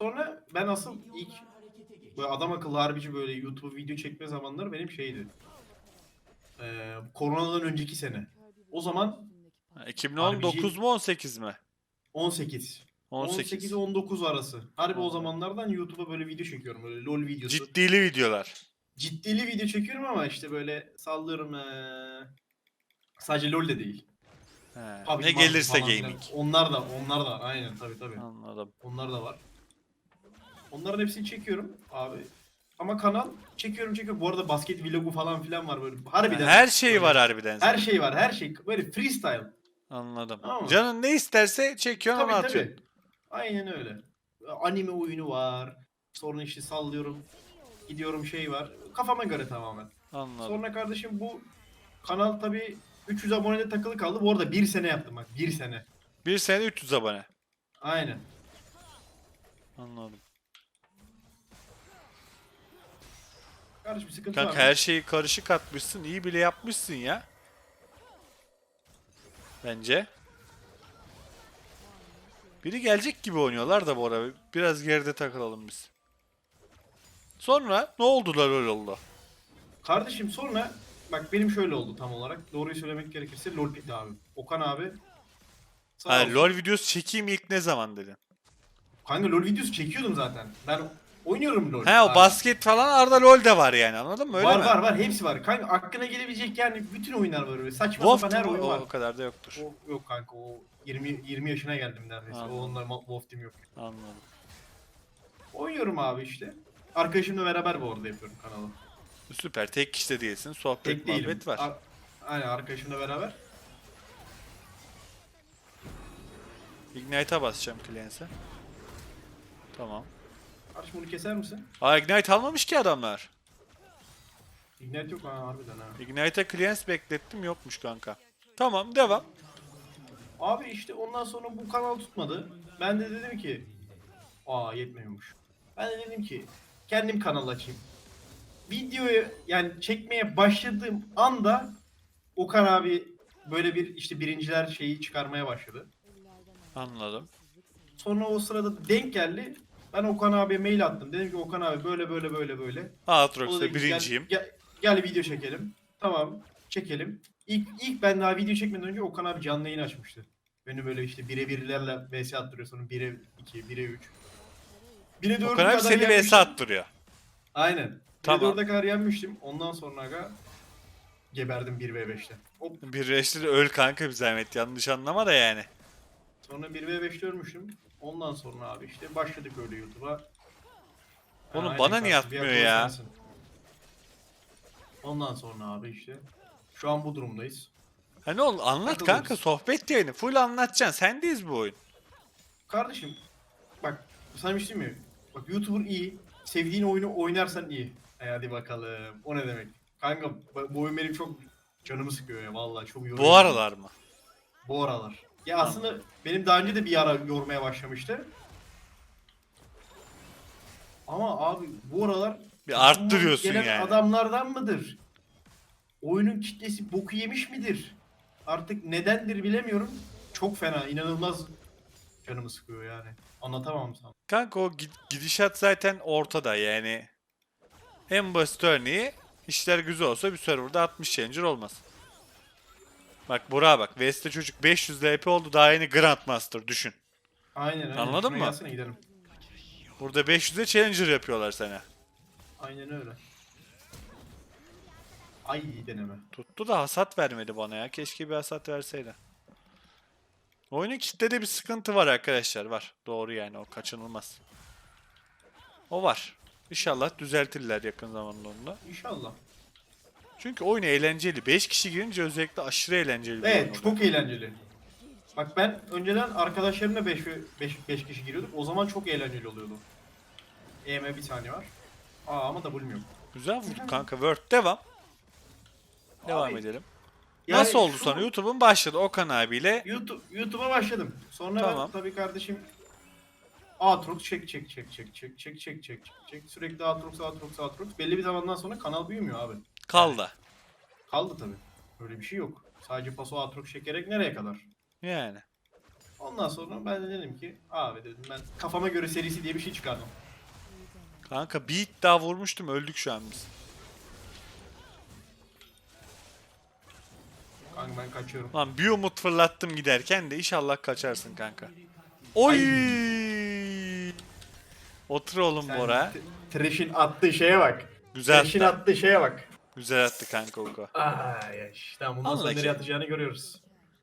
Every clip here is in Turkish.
Sonra ben asıl ilk böyle adam akıllı harbici böyle YouTube video çekme zamanları benim şeydi. Ee, koronadan önceki sene. O zaman 2019 mu 18 mi? 18. 18. 18-19 arası. Harbi o zamanlardan YouTube'a böyle video çekiyorum. Böyle LOL videosu. Ciddili videolar. Ciddili video çekiyorum ama işte böyle sallıyorum ee, sadece LOL de değil. He, PUBG ne Mobile gelirse falan filan. gaming. Onlar da onlar da aynen tabii tabii. Anladım. Onlar da var. Onların hepsini çekiyorum abi. Ama kanal çekiyorum çekiyorum. Bu arada basket vlogu falan filan var böyle. Harbiden. Her şey böyle- var harbiden. Her şey var. Her şey. Böyle freestyle. Anladım. Tamam mı? Canın ne isterse çekiyorsun Tabii tabii. atıyorsun. Aynen öyle. Anime oyunu var. Sonra işte sallıyorum. Gidiyorum şey var. Kafama göre tamamen. Anladım. Sonra kardeşim bu kanal tabii 300 abonede takılı kaldı. Bu arada bir sene yaptım bak. Bir sene. Bir sene 300 abone. Aynen. Anladım. Kardeşim sıkıntı Kanka var. her şeyi karışık atmışsın. iyi bile yapmışsın ya. Bence. Biri gelecek gibi oynuyorlar da bu ara. Biraz geride takılalım biz. Sonra ne oldular öyle oldu? Kardeşim sonra bak benim şöyle oldu tam olarak. Doğruyu söylemek gerekirse LoL bitti abi. Okan abi. Sağ Ha, olsun. LoL videosu çekeyim ilk ne zaman dedin? Kanka LoL videosu çekiyordum zaten. Ben oynuyorum LoL. He o abi. basket falan Arda LoL de var yani anladın mı öyle var mi? var var hepsi var. Kanka aklına gelebilecek yani bütün oyunlar var öyle. Saçma Wolf sapan her oyun o, var. o kadar da yoktur. O, yok kanka o 20 20 yaşına geldim neredeyse. Anladım. O onunla ma- Wolf Team yok. Anladım. Oynuyorum abi işte. Arkadaşımla beraber bu arada yapıyorum kanalı. Süper tek kişide değilsin sohbet Tek değilim. muhabbet var. Ar- Aynen arkadaşımla beraber. Ignite'a basacağım Cleanse'e. Tamam. Kardeşim bunu keser misin? Aa Ignite almamış ki adamlar. Ignite yok ha harbiden ha. Ignite'a Cleanse beklettim yokmuş kanka. Tamam devam. Abi işte ondan sonra bu kanal tutmadı. Ben de dedim ki aa yetmiyormuş. Ben de dedim ki kendim kanal açayım. Videoyu yani çekmeye başladığım anda Okan abi böyle bir işte birinciler şeyi çıkarmaya başladı. Anladım. Sonra o sırada denk geldi. Ben Okan abiye mail attım. Dedim ki Okan abi böyle böyle böyle böyle. O da Aatrox'ta dedi ki, birinciyim. Gel, gel, gel video çekelim. Tamam çekelim. İlk, ilk ben daha video çekmeden önce Okan abi canlı yayın açmıştı. Beni böyle işte bire birlerle vs attırıyor sonra bire 2, bire 3. Bire 4'e Okan abi seni vs attırıyor. Aynen. Tamam. Bire 4'e kadar yenmiştim. Ondan sonra aga geberdim 1v5'te. Hop. Bir de öl kanka bir zahmet yanlış anlama da yani. Sonra 1v5'te ölmüştüm. Ondan sonra abi işte başladık öyle YouTube'a. Oğlum aynen bana niye kardeşim, bir atmıyor akıllı ya? sensin. Ondan sonra abi işte. Şu an bu durumdayız. Ha ne oldu anlat Hadi kanka sohbet yayını full anlatacaksın sendeyiz bu oyun. Kardeşim bak sana bir şey mi? Bak YouTuber iyi. Sevdiğin oyunu oynarsan iyi. E hadi bakalım. O ne demek? Kanka bu oyun benim çok canımı sıkıyor ya vallahi çok yoruyor. Bu aralar mı? Bu aralar. Ya aslında benim daha önce de bir ara yormaya başlamıştı. Ama abi bu aralar Bir arttırıyorsun gelen yani. adamlardan mıdır? Oyunun kitlesi boku yemiş midir? Artık nedendir bilemiyorum. Çok fena, inanılmaz canımı sıkıyor yani. Anlatamam sana. Kanka o gid- gidişat zaten ortada yani. En basit örneği işler güzel olsa bir serverda 60 challenger olmaz. Bak Burak'a bak. West'te çocuk 500 LP oldu daha yeni Grandmaster düşün. Aynen aynen. Anladın Şuna mı? Gelsene gidelim. Burada 500'e challenger yapıyorlar sana. Aynen öyle. Ay deneme. Tuttu da hasat vermedi bana ya. Keşke bir hasat verseydi. Oyunun kitlede bir sıkıntı var arkadaşlar. Var. Doğru yani o kaçınılmaz. O var. İnşallah düzeltirler yakın zamanda onu da. İnşallah. Çünkü oyun eğlenceli. 5 kişi girince özellikle aşırı eğlenceli bir oyun Evet oluyor. çok eğlenceli. Bak ben önceden arkadaşlarımla 5 5 5 kişi giriyorduk. O zaman çok eğlenceli oluyordu. EM bir saniye var. Aa ama W'm yok. Güzel vurdu kanka. Word devam. Devam Abi, edelim. yani Nasıl oldu şu- sonra? YouTube'un başladı Okan abiyle. YouTube YouTube'a başladım. Sonra Tamam. tabii kardeşim Aatrox çek çek çek çek çek çek çek çek çek sürekli Aatrox Aatrox Aatrox belli bir zamandan sonra kanal büyümüyor abi. Kaldı. Kaldı tabii. Öyle bir şey yok. Sadece paso Aatrox çekerek nereye kadar? Yani. Ondan sonra ben de dedim ki abi dedim ben kafama göre serisi diye bir şey çıkardım. Kanka bir hit daha vurmuştum öldük şu an biz. Kanka ben kaçıyorum. Lan bir umut fırlattım giderken de inşallah kaçarsın kanka. Oy! Otur oğlum Sen Bora. Trash'in attığı şeye bak. Güzel Trash'in attı. attığı şeye bak. Güzel attı kanka Uko. Ay ay. Tamam bundan sonra Anla ki. nereye atacağını görüyoruz.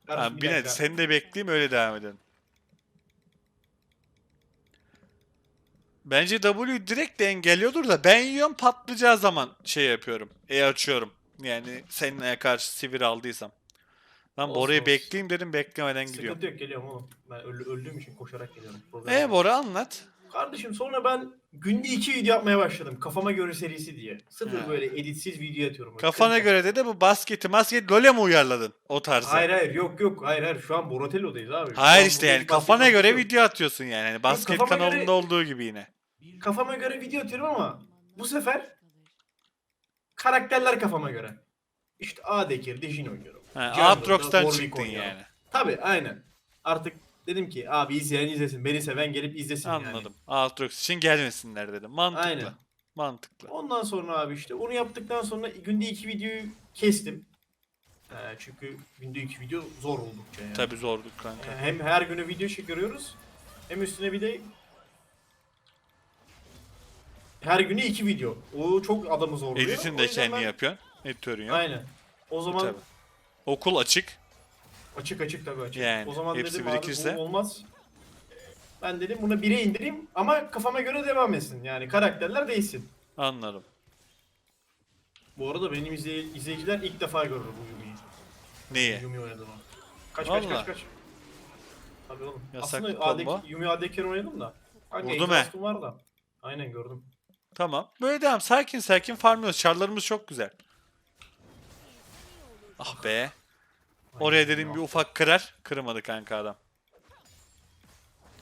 Kardeşim, Ha, bir bir ne dakika. seni de bekleyeyim öyle devam edelim. Bence W direkt de engelliyordur da ben yiyorum patlayacağı zaman şey yapıyorum. E açıyorum. Yani seninle karşı sivir aldıysam. Ben Olsun, Bora'yı olsun. bekleyeyim dedim beklemeden gidiyorum. Sıkıntı yok geliyorum oğlum. Ben öl- öldüğüm için koşarak geliyorum. Problem E yok. Bora anlat. Kardeşim sonra ben günde iki video yapmaya başladım. Kafama göre serisi diye. Sırf Ha. böyle editsiz video atıyorum. Kafana göre de de bu basketi masket LoL'e mi uyarladın o tarzı? Hayır hayır yok yok hayır hayır şu an Boratello'dayız abi. Şu Hayır an işte yani kafana basket göre atıyorum. video atıyorsun yani. Hani basket kafama göre- kanalında olduğu gibi yine. Kafama göre video atıyorum ama bu sefer karakterler kafama göre. İşte Adekir, Dijin oynuyorum. Ha, Jungle'da Aatrox'tan Warwick çıktın oynuyorum. yani. Tabi aynen. Artık dedim ki abi izleyen izlesin. Beni seven gelip izlesin. Anladım. Aatrox için gelmesinler dedim. Mantıklı. Aynen. Mantıklı. Ondan sonra abi işte onu yaptıktan sonra günde iki videoyu kestim. Ee, çünkü günde iki video zor oldukça yani. Tabi zorduk kanka. Ee, Hem her günü video çekiyoruz. Hem üstüne bir de her günü iki video. O çok adamı zorluyor. Editini O de yüzden kendi ben- yapıyorsun. Editörün yok. Aynen. O zaman Tabii. Okul açık. Açık açık tabii açık. Yani, o zaman hepsi dedim birikirse. abi bu olmaz. Ben dedim buna bire indireyim ama kafama göre devam etsin. Yani karakterler değişsin. Anladım. Bu arada benim izley- izleyiciler ilk defa görür bu Yumi'yi. Neyi? Yumi oynadım. Kaç kaç Vallahi. kaç kaç. Tabii oğlum. Yasak Aslında combo. AD, Yumi ADK'den oynadım da. Kanka he. exhaust'um var da. Aynen gördüm. Tamam. Böyle devam. Sakin sakin farmlıyoruz. Çarlarımız çok güzel. Ah be. Oraya dedim bir ufak kırar. Kırmadı kanka adam.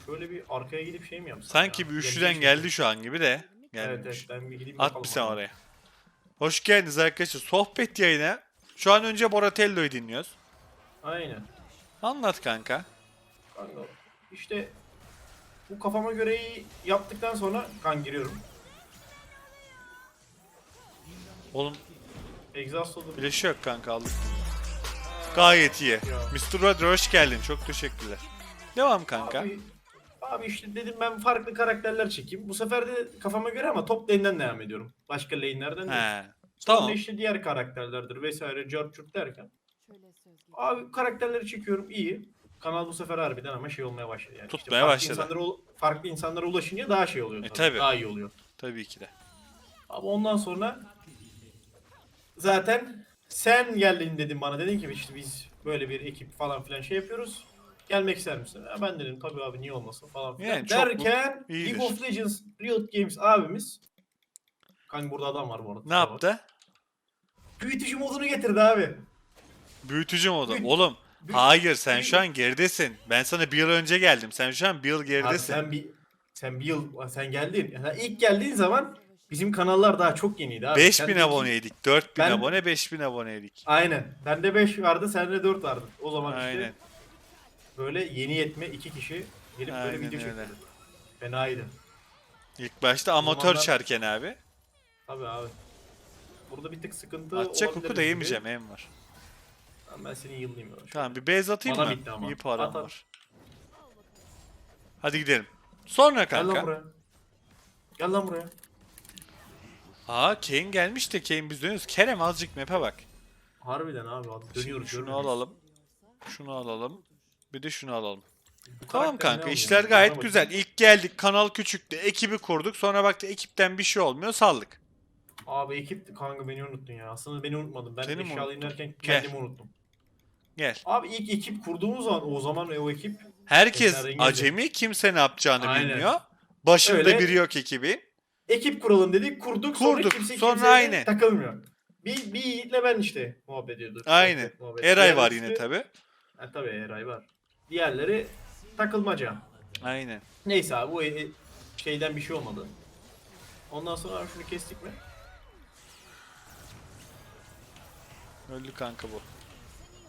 Şöyle bir arkaya gidip şey mi yapsam Sanki ya? bir üçlüden geldi şu an gibi de. Evet Gelmemiş. evet ben bir gideyim At bakalım bir sen abi. oraya. Hoş geldiniz arkadaşlar. Sohbet yayına. Şu an önce Boratello'yu dinliyoruz. Aynen. Anlat kanka. Kanka işte bu kafama göre yaptıktan sonra kan giriyorum. Oğlum Exhaust oldum. Flash yok kanka aldık. Gayet iyi. Mr. Rodri hoş geldin. Çok teşekkürler. Devam kanka. Abi, abi işte dedim ben farklı karakterler çekeyim. Bu sefer de kafama göre ama top lane'den devam ediyorum. Başka lane'lerden değil. He. Sonra Tamam. işte diğer karakterlerdir vesaire carçurt derken. Abi karakterleri çekiyorum iyi. Kanal bu sefer harbiden ama şey olmaya başladı yani. Tutmaya farklı başladı. Insanlara, ul- farklı insanlara ulaşınca daha şey oluyor. E, tabii, tabii. Daha iyi oluyor. Tabii ki de. Ama ondan sonra zaten sen geldin dedim bana. Dedin ki işte biz böyle bir ekip falan filan şey yapıyoruz. Gelmek ister misin? Ha, ben dedim tabii abi niye olmasın falan filan. Yani çok Derken bu- iyidir. League of Legends Riot Games abimiz Kanka burada adam var bu arada. Ne yaptı? Büyütücü modunu getirdi abi. Büyütücü modu. Büyü- Oğlum büyü- hayır sen büyü- şu an geridesin. Ben sana bir yıl önce geldim. Sen şu an bir yıl Abi geridesin. sen bir sen bir yıl sen geldin. Yani ilk geldiğin zaman bizim kanallar daha çok yeniydi abi. 5000 Sen de iki- aboneydik. 4000 Ben- abone 5000 aboneydik. Aynen. Bende 5 vardı, sende 4 vardı. O zaman Aynen. işte böyle yeni yetme iki kişi gelip Aynen böyle video öyle. çekti. Fenaydı. İlk başta amatör zamanlar- çarken abi. Tabii abi. Burada bir tık sıkıntı Atacak olabilir oku da gibi. yemeyeceğim em var. Tamam, Ben seni yıllayayım öyle. Tamam bir base atayım Bana mı? bitti ama. İyi param At, at. var. Hadi gidelim. Sonra Gel lan kanka. buraya. Gel lan buraya. Aa Kane gelmiş de Kane biz dönüyoruz. Kerem azıcık map'e bak. Harbiden abi. abi dönüyoruz. Şunu görmüyoruz. alalım. Şunu alalım. Bir de şunu alalım. Bu Tamam karakter kanka işler Bana gayet güzel. İlk geldik kanal küçüktü. Ekibi kurduk. Sonra baktık ekipten bir şey olmuyor saldık. Abi ekip kanka beni unuttun ya. Aslında beni unutmadın. Ben Seni mi eşyalı inerken Gel. kendimi unuttum. Gel. Abi ilk ekip kurduğumuz zaman o zaman o ekip Herkes acemi kimse ne yapacağını Aynen. bilmiyor. Başında Öyle. biri yok ekibin. Ekip kuralım dedik kurduk, sonra Kurduk, kimse sonra kimseye takılmıyor. Bir, bir Yiğit'le ben işte muhabbet ediyorduk. Aynen. Muhabbet, muhabbet. Eray var yine tabi. Ha, tabii Eray var. Diğerleri takılmaca. Aynen. Neyse abi bu e- e- şeyden bir şey olmadı. Ondan sonra abi şunu kestik mi? Öldü kanka bu.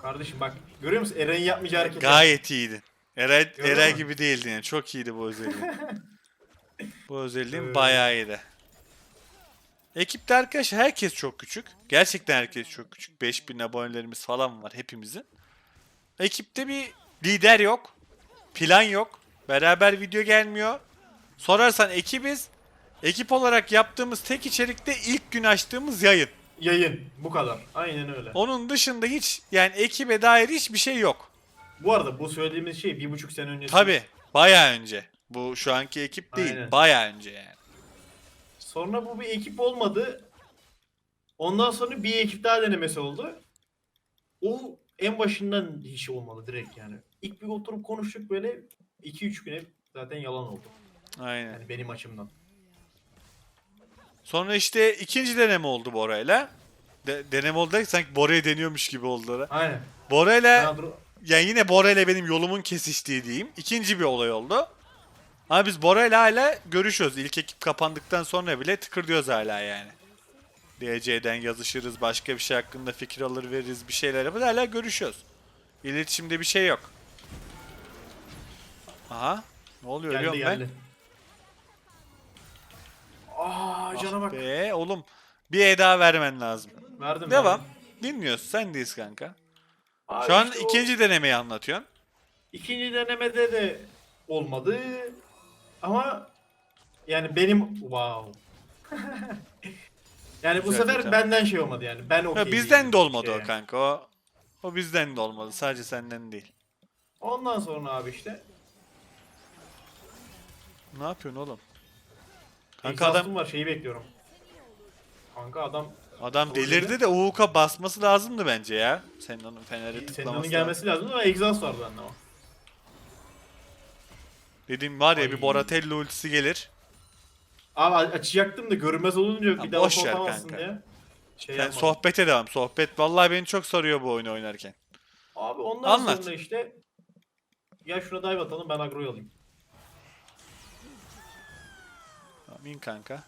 Kardeşim bak görüyor musun Eren'in yapmayacağı hareket. Gayet iyiydin. Eray, Gördün Eray mü? gibi değildin yani. Çok iyiydi bu özelliğin. bu özelliğin Evet. bayağı iyiydi. Ekipte arkadaş herkes çok küçük. Gerçekten herkes çok küçük. 5000 abonelerimiz falan var hepimizin. Ekipte bir lider yok. Plan yok. Beraber video gelmiyor. Sorarsan ekibiz. Ekip olarak yaptığımız tek içerikte ilk gün açtığımız yayın. Yayın bu kadar. Aynen öyle. Onun dışında hiç yani ekibe dair hiçbir şey yok. Bu arada bu söylediğimiz şey bir buçuk sene öncesi. Tabi bayağı önce. Bu şu anki ekip değil. Aynen. Bayağı önce yani. Sonra bu bir ekip olmadı. Ondan sonra bir ekip daha denemesi oldu. O en başından hiç olmadı direkt yani. İlk bir oturup konuştuk böyle 2-3 güne zaten yalan oldu. Aynen. Yani benim açımdan. Sonra işte ikinci deneme oldu Bora'yla. De- deneme oldu derken sanki Bora'yı deniyormuş gibi oldu. orada. Aynen. Bora'yla yani yine Bora'yla benim yolumun kesiştiği diyeyim. İkinci bir olay oldu. Ama biz Bora'yla hala görüşüyoruz. İlk ekip kapandıktan sonra bile tıkır hala yani. DC'den yazışırız, başka bir şey hakkında fikir alır veririz, bir şeyler yaparız. Hala görüşüyoruz. İletişimde bir şey yok. Aha. Ne oluyor? geldi Ölüyorum ben. geldi. Aa cana bak. Be oğlum bir eda vermen lazım. Verdim. Devam. verdim. Dinliyoruz. Sendeyiz kanka. Abi Şu an işte o ikinci denemeyi anlatıyorsun. ikinci denemede de olmadı. Ama yani benim wow. yani bu Güzel, sefer güzel. benden şey olmadı yani. Ben okey bizden değilim de olmadı şeye. o kanka. O, o bizden de olmadı. Sadece senden değil. Ondan sonra abi işte. Ne yapıyorsun oğlum? Kanka Kanka adam var şeyi bekliyorum. Kanka adam adam delirdi de UUK'a basması lazımdı bence ya. Senin onun Fener'e senin tıklaması onun gelmesi lazım ama egzast vardı bende ama. Dediğim var ya bir Ay. Boratello ultisi gelir. Abi açacaktım da görünmez olunca Ya bir daha boş ver kanka. diye. Şey Sen yapmadım. sohbete devam. Sohbet vallahi beni çok sarıyor bu oyunu oynarken. Abi ondan Anlat. sonra işte ya şuna dive atalım ben agroyu alayım. Tamam in kanka.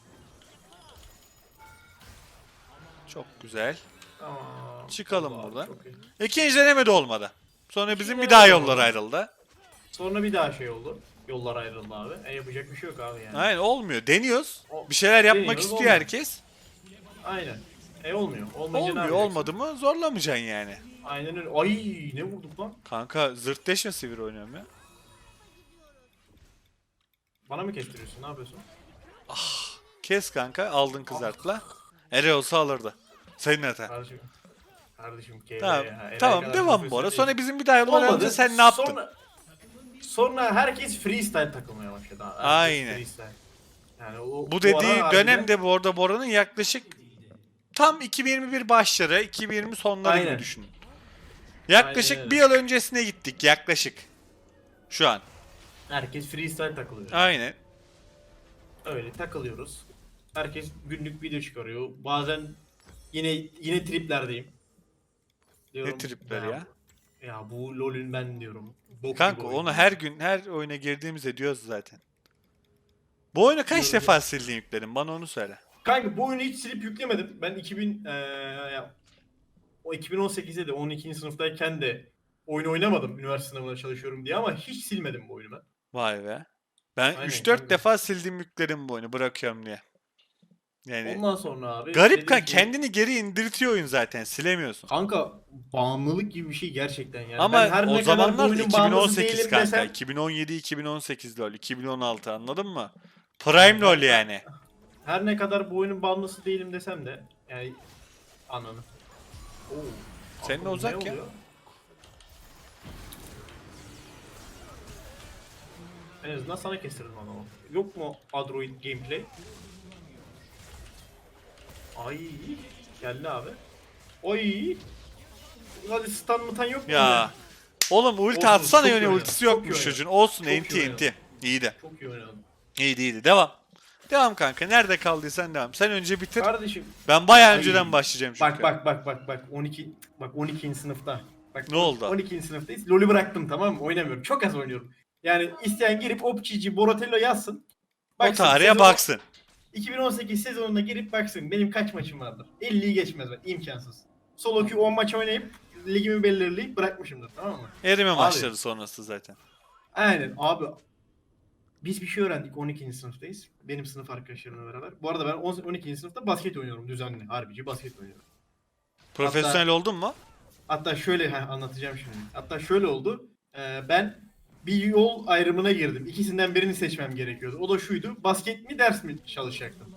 Çok güzel. Tamam. Çıkalım Vallahi buradan. çok iyi. İkinci deneme de olmadı. Sonra bizim bir daha yollar ayrıldı. Sonra bir daha şey oldu. Yollar ayrıldı abi. E yapacak bir şey yok abi yani. Aynen olmuyor. Deniyoruz. O- Bir şeyler yapmak deniyoruz, istiyor olmuyor. herkes. Aynen. E olmuyor. Olmayınca Olmuyor. Olmadı mı zorlamayacaksın yani. Aynen öyle. Ay ne vurduk lan? Kanka zırt deşme sivir oynuyorum ya. Bana mı kestiriyorsun? Ne yapıyorsun? Kes kanka aldın kızartla. Ere olsa alırdı. Senin hata. Kardeşim. Kardeşim Tamam. ya. Tamam devam bu ara. Sonra bizim bir daha yollar Olmadı. sen ne yaptın? Sonra, sonra herkes freestyle takılmaya başladı. Herkes Aynen. freestyle. Yani o, Bu ara dediği harbiden- dönemde bu arada Bora'nın yaklaşık tam 2021 başları, 2020 sonları gibi Aynen. düşünün. Yaklaşık Aynen bir yıl öncesine gittik yaklaşık. Şu an. herkes freestyle takılıyor. Aynen. Öyle takılıyoruz. Herkes günlük video çıkarıyor. Bazen yine yine triplerdeyim. Ne tripleri ya? Ya bu LoL'ün ben diyorum. Bok Kanka gibi oyun. onu her gün her oyuna girdiğimizde diyoruz zaten. Bu oyunu kaç Diyorum defa sildin yükledin? Bana onu söyle. Kanka bu oyunu hiç silip yüklemedim. Ben 2000 eee, ya, o 2018'de de 12. sınıftayken de oyun oynamadım üniversite sınavına çalışıyorum diye ama hiç silmedim bu oyunu ben. Vay be. Ben Aynen 3-4 kanka. defa sildim yükledim bu oyunu bırakıyorum diye. Yani Ondan sonra abi garip kan ki, kendini geri indirtiyor oyun zaten silemiyorsun. Kanka bağımlılık gibi bir şey gerçekten yani. Ama Ben her o ne kadar bu zamanlar oyunun bağımlısı 2018 değilim kanka. desem- 2017-2018 LoL, 2016 anladın mı? Prime LoL yani. Her ne kadar bu oyunun bağımlısı değilim desem de yani ananı. Oo. Senin bu uzak ne ya. oluyor? En azından sana kestirdim adamı. Yok mu Android gameplay? Ay geldi abi. Oy. Hadi stun mıtan yok mu? Ya. Oğlum ulti Olsun, atsana çok iyi yöne oynadın, ultisi çok iyi yokmuş oynadın. çocuğun. Olsun Çok iyi enti oynadın. enti. İyiydi. Çok iyi oynadın. İyiydi iyiydi. Devam. Devam kanka. Nerede kaldıysan devam. Sen önce bitir. Kardeşim Ben bayağı Ay. önceden başlayacağım çünkü. bak bak bak bak bak 12 bak 12. sınıfta. Bak Ne oldu? 12. sınıftayız. LoL'ü bıraktım tamam mı? Oynamıyorum. Çok az oynuyorum. Yani isteyen girip Opçici, Boratello yazsın. O Baksın, tarihe sezon- baksın. 2018 sezonuna girip baksın. Benim kaç maçım vardır? 50'yi geçmez bak. imkansız. Solo queue 10 maç oynayıp ligimi belirleyip bırakmışımdır tamam mı? Erime Abi. maçları sonrası zaten. Aynen abi. Biz bir şey öğrendik 12. sınıftayız. Benim sınıf arkadaşlarımla beraber. Bu arada ben 10 12. sınıfta basket oynuyorum düzenli. Harbici basket oynuyorum. Profesyonel oldun mu? Hatta şöyle heh, anlatacağım şimdi. Hatta şöyle oldu. Ee, ben bir yol ayrımına girdim. İkisinden birini seçmem gerekiyordu. O da şuydu. Basket mi ders mi çalışacaktım.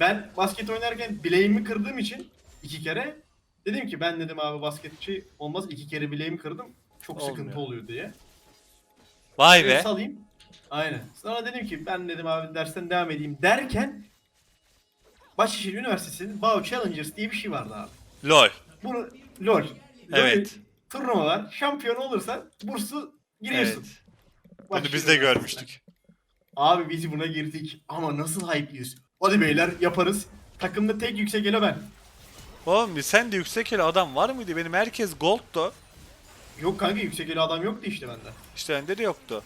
Ben basket oynarken bileğimi kırdığım için iki kere dedim ki ben dedim abi basketçi olmaz. iki kere bileğimi kırdım. Çok sıkıntı Olmuyor. oluyor diye. Vay be. Salayım. Aynen. Sonra dedim ki ben dedim abi dersten devam edeyim derken Bahçeşehir Üniversitesi'nin BAO Challengers diye bir şey vardı abi. LOL. Bunu LOL. Evet. Turnuva var. Şampiyon olursan bursu giriyorsun. Evet. Bunu biz de görmüştük. Abi biz buna girdik ama nasıl hype'liyiz. Hadi beyler yaparız. Takımda tek yüksek elo ben. Oğlum sen de yüksek el adam var mıydı? Benim herkes gold'du. Yok kanka yüksek elo adam yoktu işte bende. İşte bende de yoktu.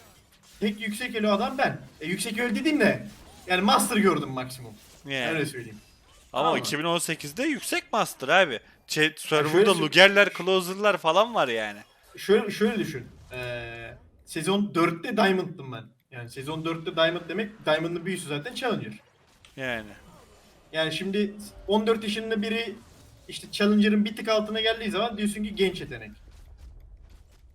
Tek yüksek elo adam ben. E, yüksek elo dediğim de yani master gördüm maksimum. Yani. Öyle söyleyeyim. Ama Ama- 2018'de yüksek master abi. Şey, serverda sö- Luger'ler, Closer'lar falan var yani. Şöyle şöyle düşün. Ee, sezon 4'te Diamond'dım ben. Yani sezon 4'te Diamond demek Diamond'ın büyüsü zaten Challenger. Yani. Yani şimdi 14 yaşında biri işte Challenger'ın bir tık altına geldiği zaman diyorsun ki genç yetenek.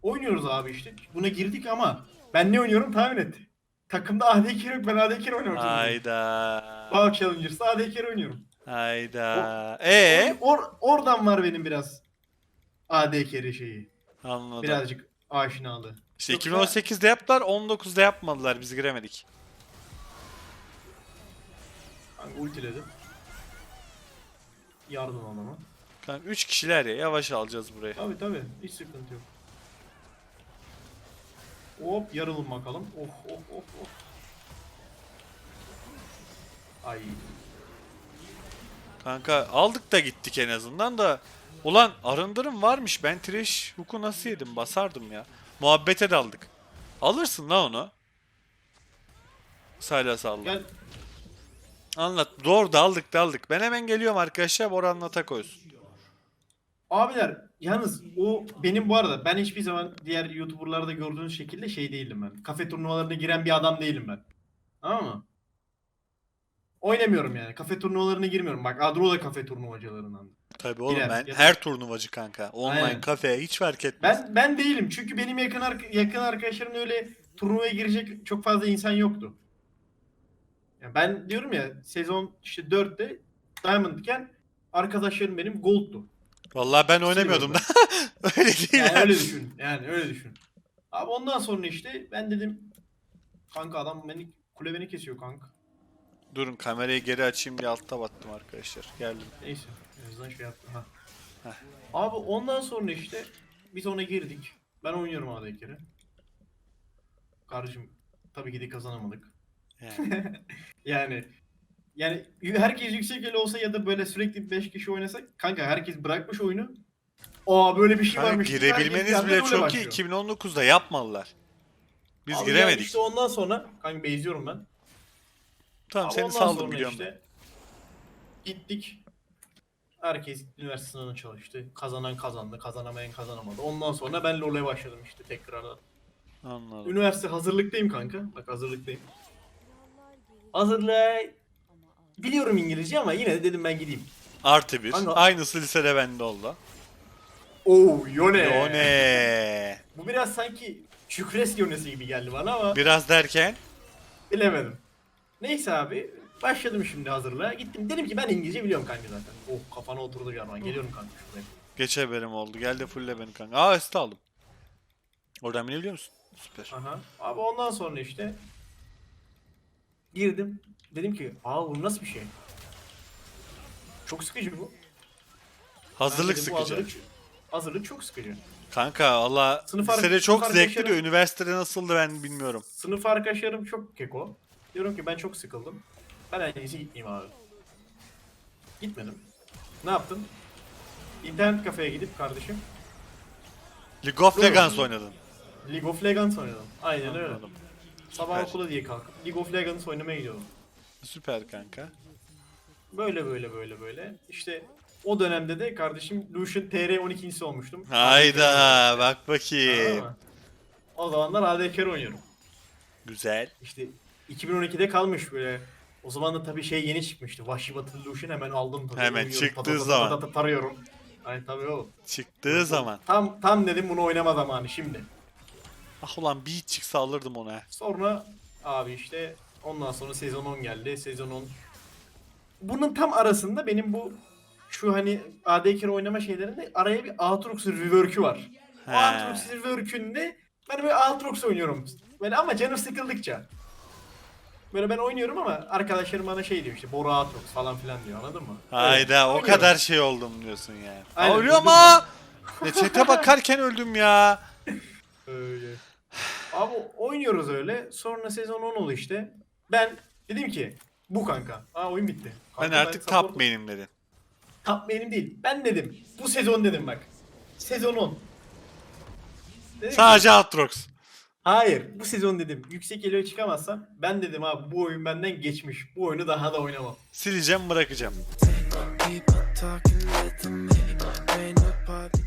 Oynuyoruz abi işte. Buna girdik ama ben ne oynuyorum tahmin et. Takımda AD carry yok ben AD carry oynuyorum. Hayda. Wow Challengers'ta AD carry oynuyorum. Hayda. Ee? Or, oradan var benim biraz AD carry şeyi. Anladım. Birazcık aşinalığı. İşte Yoksa- 2018'de yaptılar, 19'da yapmadılar. Biz giremedik. Kanka ultiledim. Yardım adama. Kanka 3 kişiler ya. Yavaş alacağız burayı. Tabi tabi hiç sıkıntı yok. Hop yarılın bakalım. Oh oh oh oh. Ay. Kanka aldık da gittik en azından da. Ulan arındırım varmış. Ben trash hook'u nasıl yedim? Basardım ya. Muhabbete daldık. Alırsın la onu. Sayla salla. Gel. Anlat. Doğru daldık daldık. Ben hemen geliyorum arkadaşlar. Bora anlata koysun. Abiler yalnız o benim bu arada ben hiçbir zaman diğer YouTuber'larda gördüğünüz şekilde şey değilim ben. Kafe turnuvalarına giren bir adam değilim ben. Tamam mı? Oynamıyorum yani. Kafe turnuvalarına girmiyorum. Bak Adro da kafe turnuvacılarından. Tabii oğlum Girer, ben girer. her turnuvacı kanka. Online Aynen. kafe hiç fark etmez. Ben ben değilim çünkü benim yakın arka- yakın arkadaşlarım öyle turnuvaya girecek çok fazla insan yoktu. Ya ben diyorum ya sezon işte 4'te Diamond'ken arkadaşlarım benim Gold'tu. Vallahi ben oynamıyordum da. öyle değil Yani yani. öyle düşün. Yani öyle düşün. Abi ondan sonra işte ben dedim kanka adam beni kule beni kesiyor kanka. Durun kamerayı geri açayım diye altta battım arkadaşlar. Geldim. Neyse en azından şey yaptım ha. Heh. Abi ondan sonra işte biz ona girdik. Ben oynuyorum AD kere. Kardeşim tabii ki de kazanamadık. Yani. Yani yani herkes yüksek el olsa ya da böyle sürekli 5 kişi oynasak kanka herkes bırakmış oyunu. Aa böyle bir şey Kanka, varmış. girebilmeniz Herkes bile çok iyi. başlıyor. 2019'da yapmalılar. Biz Abi giremedik. Yani işte ondan sonra kanka bezliyorum ben. Tamam Abi seni ondan saldım sonra biliyorum. işte Gittik. Herkes üniversite sınavına çalıştı. Kazanan kazandı, kazanamayan kazanamadı. Ondan sonra ben LoL'e başladım işte tekrardan. Anladım. Üniversite hazırlıktayım kanka. Bak hazırlıktayım. Hazırlığa biliyorum İngilizce ama yine de dedim ben gideyim. Artı bir. Kanka- Aynısı lisede bende oldu. Oo yone. O ne? Bu biraz sanki Şükres yönesi gibi geldi bana ama Biraz derken bilemedim. Neyse abi başladım şimdi hazırlığa. Gittim dedim ki ben İngilizce biliyorum kanka zaten. Oh kafana oturdu Jarvan. Geliyorum kanka şuraya. geç haberim oldu. Gel de fulle beni kanka. Aa üstü aldım. Oradan beni biliyor musun? Süper. Aha. Abi ondan sonra işte girdim. Dedim ki aa bu nasıl bir şey? Çok sıkıcı bu. Hazırlık dedim, bu sıkıcı. Hazırlık, hazırlık çok sıkıcı. Kanka Allah Sınıf ar- lisede çok sınıf zevkli de arkadaşlarım- üniversitede nasıldı ben bilmiyorum. Sınıf arkadaşlarım çok keko. Diyorum ki ben çok sıkıldım. Ben en iyisi gitmeyeyim abi. Gitmedim. Ne yaptım? İnternet kafeye gidip kardeşim League of. Legends oynadın. League of Legends oynadım. Aynen öyle. Anladım. Sabah Süper. okula diye kalkıp League of Legends oynamaya gidiyordum. Süper kanka. Böyle böyle böyle böyle. İşte O dönemde de kardeşim Lucian TR 12'si olmuştum. Hayda bak bakayım. Anladın mı? O zamanlar AD carry oynuyorum. Güzel. İşte 2012'de kalmış böyle. O zaman da tabii şey yeni çıkmıştı. Vahşi Batılı Lucian hemen aldım tabii. Hemen Oynuyorum, çıktığı patata zaman. patata tarıyorum. Ay tabii o. Çıktığı zaman. Tam tam dedim bunu oynama zamanı şimdi. Ah ulan bir çıksa alırdım onu ha. Sonra abi işte ondan sonra sezon 10 geldi. Sezon 10. Bunun tam arasında benim bu şu hani AD carry oynama şeylerinde araya bir Aatrox rework'ü var. O He. Aatrox rework'ünde ben böyle Aatrox oynuyorum. Böyle ama canım sıkıldıkça. Böyle ben oynuyorum ama arkadaşlarım bana şey diyor işte Bora Aatrox falan filan diyor anladın mı? Hayda Evet, o oynuyorum. kadar şey oldum diyorsun yani. Aynen, Ölüyorum öldüm. ama. Ne çete bakarken öldüm ya. Öyle. Abi oynuyoruz öyle. Sonra sezon 10 oldu işte. Ben dedim ki bu kanka. Aa oyun bitti. Ben Kanka, artık support- top main'im dedin. Top benim değil. Ben dedim. Bu sezon dedim bak. Sezon 10. Dedim Sadece Aatrox. Hayır. Bu sezon dedim. Yüksek elo çıkamazsam ben dedim abi bu oyun benden geçmiş. Bu oyunu daha da oynamam. Sileceğim bırakacağım. People talking with me, ain't nobody